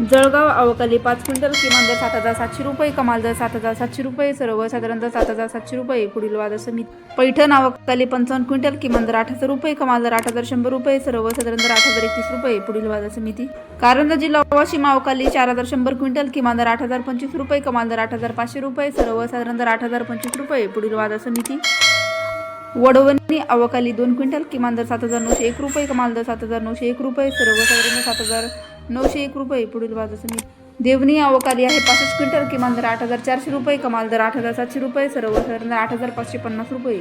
जळगाव अवकाली पाच क्विंटल किमान दर सात हजार सातशे रुपये कमाल दर सात हजार सातशे रुपये सर्व साधारण दर सात हजार सातशे रुपये पुढील वाद समिती पैठण अवकाली पंचावन्न क्विंटल किमान दर आठ हजार रुपये कमाल दर आठ हजार शंभर रुपये सर्व साधारण दर आठ हजार एकतीस रुपये पुढील वाद समिती कारंजा जिल्हा वाशिम अवकाली चार हजार शंभर क्विंटल किमान दर आठ हजार पंचवीस रुपये कमाल दर आठ हजार पाचशे रुपये सर्व साधारण दर आठ हजार पंचवीस रुपये पुढील वाद समिती वडवणी अवकाली दोन क्विंटल किमान दर सात हजार नऊशे एक रुपये कमाल दर सात हजार नऊशे एक रुपये सर्वसाधारण सात हजार नऊशे एक रुपये पुढील बाजार समिती देवणी अवकाली आहे. पासष्ट क्विंटल किमान दर आठ हजार चारशे रुपये कमाल दर आठ हजार सातशे रुपये सर्व दर आठ हजार पाचशे पन्नास रुपये.